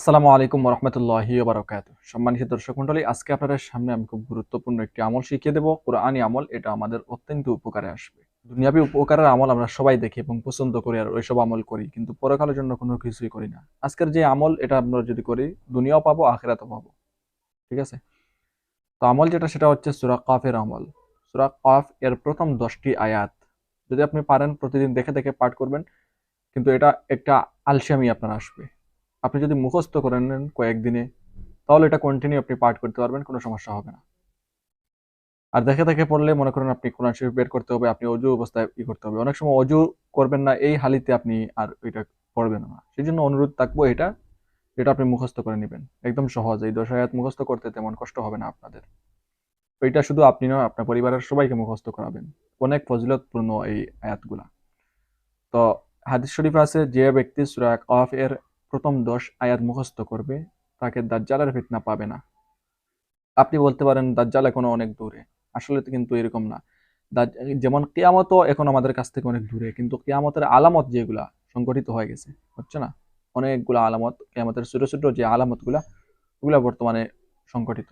আসসালামু আলাইকুম রহমতুল্লাহি বারকাত সম্মানিত দর্শক মন্ডলী আজকে আপনাদের সামনে আমি খুব গুরুত্বপূর্ণ একটি আমল শিখিয়ে দেবো। কোরআনি আমল, এটা আমাদের অত্যন্ত উপকারে আসবে। দুনিয়াবি উপকারের আমল আমরা সবাই দেখি এবং পছন্দ করি আর ওইসব আমল করি, কিন্তু পরকালের জন্য কোনো কিছুই করি না। আজকের যে আমল, এটা আমরা যদি করি, দুনিয়াও পাবো, আখেরাতও পাবো। ঠিক আছে? তো আমল যেটা, সেটা হচ্ছে সুরা কাফের আমল। সুরা কাফ এর প্রথম দশটি আয়াত। যদি আপনি পারেন, প্রতিদিন দেখে দেখে পাঠ করবেন, কিন্তু এটা একটা আলসামি আপনার আসবে। আপনি যদি মুখস্থ করে নেন কয়েকদিনে, তাহলে এটা কন্টিনিউ আপনি পাঠ করতে পারবেন, কোনো সমস্যা হবে না। আর দেখে দেখে পড়লে মনে করেন আপনি কোরআন শরীফ বের করতে হবে, আপনি অজু অবস্থায় ই করতে হবে। অনেক সময় অজু করবেন না, এই হালিতে আপনি আর ওইটা পড়বেন না। সেই জন্য অনুরোধ থাকব এটা, যেটা আপনি মুখস্থ করে নেবেন। একদম সহজ, এই দশ আয়াত মুখস্থ করতে তেমন কষ্ট হবে না আপনাদের। ওইটা শুধু আপনি নয়, আপনার পরিবারের সবাইকে মুখস্থ করাবেন। অনেক ফজিলতপূর্ণ এই আয়াতগুলা। তো হাদিস শরীফ আছে, যে ব্যক্তি সুরা কফ এর প্রথম দশ আয়াত মুখস্থ করবে, তাকে দাজ্জালের ফিতনা পাবে না। আপনি বলতে পারেন, দাজ্জাল এখনও অনেক দূরে। আসলে কিন্তু এরকম না। যেমন কেয়ামতও এখন আমাদের কাছ থেকে অনেক দূরে, কিন্তু কেয়ামতের আলামত যেগুলা সংগঠিত হয়ে গেছে, হচ্ছে না? অনেকগুলো আলামত, কেয়ামতের ছোট ছোট যে আলামতগুলা, ওগুলা বর্তমানে সংগঠিত।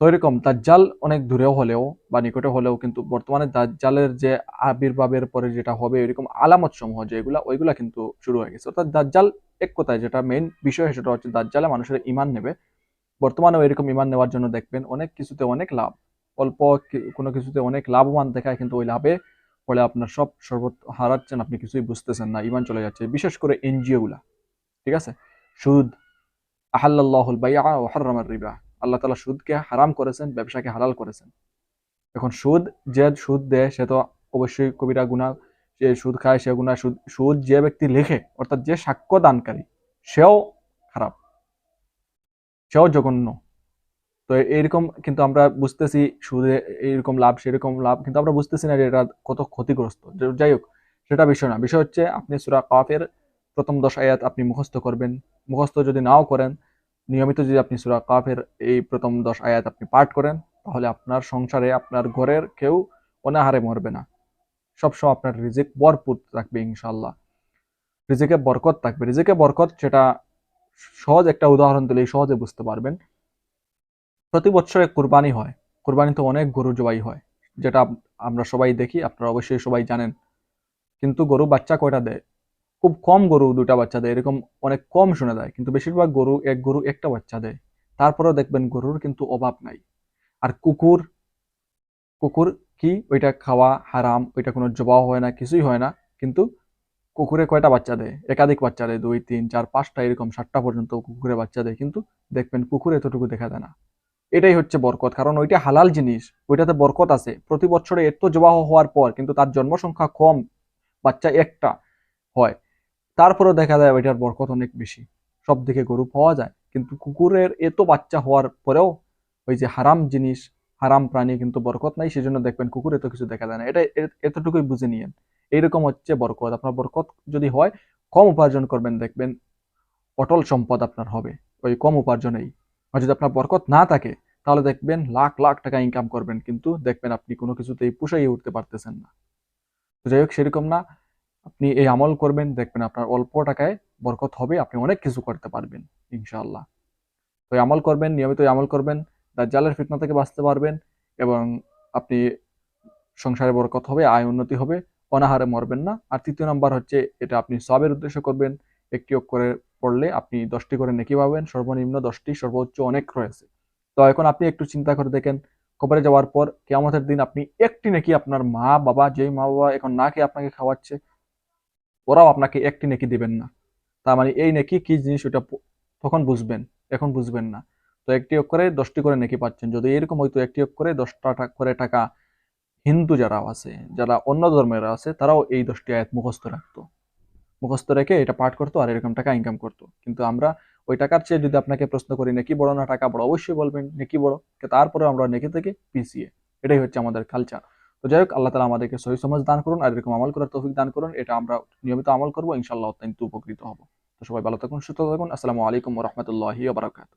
তো এরকম দাজ্জাল অনেক দূরেও হলেও বা নিকটে হলেও কিন্তু বর্তমানে দাজ্জালের যে আবির্ভাবের পরে যেটা হবে, এরকম আলামত সমূহ যেগুলা, ওইগুলা কিন্তু শুরু হয়ে গেছে। অর্থাৎ দাজ্জাল এক কথায় যেটা মেইন বিষয় সেটা হচ্ছে দাজ্জালে মানুষের ইমান নেবে। বর্তমানেও এরকম ইমান নেওয়ার জন্য দেখবেন অনেক কিছুতে অনেক লাভ। অল্প কোনো কিছুতে অনেক লাভবান দেখায় কিন্তু ওই লাভে। ফলে আপনার সব সর্বত হারাচ্ছেন, আপনি কিছুই বুঝতেছেন না, ইমান চলে যাচ্ছে। বিশেষ করে এনজিও গুলা, ঠিক আছে? সুদ আহাল্লাহুল বাইআ ও হাররামার রিবা। আল্লাহ তাআলা সুদকে হারাম করেছেন, ব্যবসাকে হালাল করেছেন। এখন সুদ, যে সুদ দেয়, সে তো অবশ্যই কবিরা গুনাহ, যে সুদ খায়, সে গুনাহ সুদ সুদ যে ব্যক্তি লেখে, অর্থাৎ যে সাক্ষ্য দানকারী, সেও খারাপ, সেও জঘন্য। তো এইরকম কিন্তু আমরা বুঝতেছি সুদে এইরকম লাভ, সেরকম লাভ, কিন্তু আমরা বুঝতেছি না যে এটা কত ক্ষতিগ্রস্ত। যাই হোক, সেটা বিষয় না। বিষয় হচ্ছে, আপনি সুরা কাফের প্রথম দশ আয়াত আপনি মুখস্থ করবেন। মুখস্থ যদি নাও করেন নিয়মিত যদি আপনি সুরা কাফের এই প্রথম দশ আয়াত আপনি পাঠ করেন, তাহলে আপনার সংসারে, আপনার ঘরের কেউ অনাহারে মরবে না। সবসময় আপনার রিজিক ভরপুর থাকবে ইনশাল্লাহ রিজিকে বরকত থাকবে। রিজিকে বরকত সেটা সহজ একটা উদাহরণ দিলেই সহজে বুঝতে পারবেন। প্রতি বছরে কুরবানি হয়। কুরবানি তো অনেক গরু জবাই হয়, যেটা আমরা সবাই দেখি, আপনারা অবশ্যই সবাই জানেন। কিন্তু গরু বাচ্চা কয়টা দেয়? খুব কম গরু দুটা বাচ্চা দেয়, এরকম অনেক কম শুনে দেয়, কিন্তু বেশিরভাগ গরু, এক গরু একটা বাচ্চা দেয়। তারপরেও দেখবেন গরুর কিন্তু অভাব নাই। আর কুকুর কুকুর কি? ওইটা খাওয়া হারাম, ওইটা কোনো জবাও হয় না, কিছুই হয় না, কিন্তু কুকুরে কয়টা বাচ্চা দেয়? একাধিক বাচ্চা দেয়, দুই, তিন, চার, পাঁচটা, এরকম সাতটা পর্যন্ত কুকুরে বাচ্চা দেয়, কিন্তু দেখবেন কুকুর এতটুকু দেখা যায় না। এটাই হচ্ছে বরকত, কারণ ওইটা হালাল জিনিস, ওইটাতে বরকত আছে। প্রতি বছরে এত জবাহ হওয়ার পর কিন্তু তার জন্মসংখ্যা কম, বাচ্চা একটা হয়। তারপরেও দেখা যায় ওইটার বরকত অনেক বেশি। সব দিকে গরু পাওয়া যায়, কিন্তু কুকুরের এত বাচ্চা হওয়ার পরেও ওই যে হারাম জিনিস, হারাম প্রাণী কিন্তু বরকত নাই, সেজন্য দেখবেন কুকুর এত কিছু দেখা যায় না। এটা এতটুকুই বুঝে নিয়েন। এইরকম হচ্ছে বরকত। আপনার বরকত যদি হয়, কম উপার্জন করবেন, দেখবেন অটল সম্পদ আপনার হবে। ওই কম উপার্জনেই। আর যদি আপনার বরকত না থাকে, তাহলে দেখবেন লাখ লাখ টাকা ইনকাম করবেন, কিন্তু দেখবেন আপনি কোনো কিছুতেই পুষাইয়ে উঠতে পারতেছেন না। যাই হোক, সেরকম না। আপনি এই আমল করবেন, দেখবেন আপনার অল্প টাকায় বরকত হবে, আপনি অনেক কিছু করতে পারবেন, ইনশাআল্লাহ। তো আমল করবেন, নিয়মিত আমল করবেন, দাজ্জালের ফিতনা থেকে বাঁচতে পারবেন এবং আপনি সংসারে বরকত হবে, আয় উন্নতি হবে, অনাহারে মরবেন না। আর তৃতীয় নাম্বার হচ্ছে, এটা আপনি সবের উদ্দেশ্য করবেন, একটি করে পড়লে আপনি দশটি করে নেকি পাবেন, সর্বনিম্ন দশটি, সর্বোচ্চ অনেক রয়েছে। তো এখন আপনি একটু চিন্তা করে দেখেন, কবরে যাওয়ার পর কেয়ামতের দিন আপনি একটি নেকি আপনার মা বাবা যেই মা বাবা এখন না খেয়ে আপনাকে খাওয়াচ্ছে ওরাও আপনাকে একটি নেকি দিবেন না। তার মানে এই নেকি কি জিনিস ওটা তখন বুঝবেন, এখন বুঝবেন না। তো একটি করে দশটি করে নেকি পাচ্ছেন। যদি এরকম হয়তো একটি করে দশটা করে টাকা হিন্দু যারা আছে, যারা অন্য ধর্মের আছে, তারাও এই দশটি আয়াত মুখস্থ রাখতো। মুখস্থ রেখে এটা পাঠ করতো আর এরকম টাকা ইনকাম করতো। কিন্তু আমরা ওই টাকার চেয়ে যদি আপনাকে প্রশ্ন করি, নেকি বড় না টাকা বড়? অবশ্যই বলবেন, নেকি বড়। তারপরে আমরা নেকি থেকে পিছিয়ে। এটাই হচ্ছে আমাদের কালচার তো যাই হোক, আল্লাহ তালা আমাদেরকে সহি সমাজ দান করুন, আর এরকম আমল করার তৌফিক দান করুন, এটা আমরা নিয়মিত আমল করব ইনশাল্লাহ অত্যন্ত উপকৃত হব। তো সবাই ভালো থাকুন, সুস্থ থাকুন, আসসালামু আলাইকুম রহমতুল্লাহি বারাকাত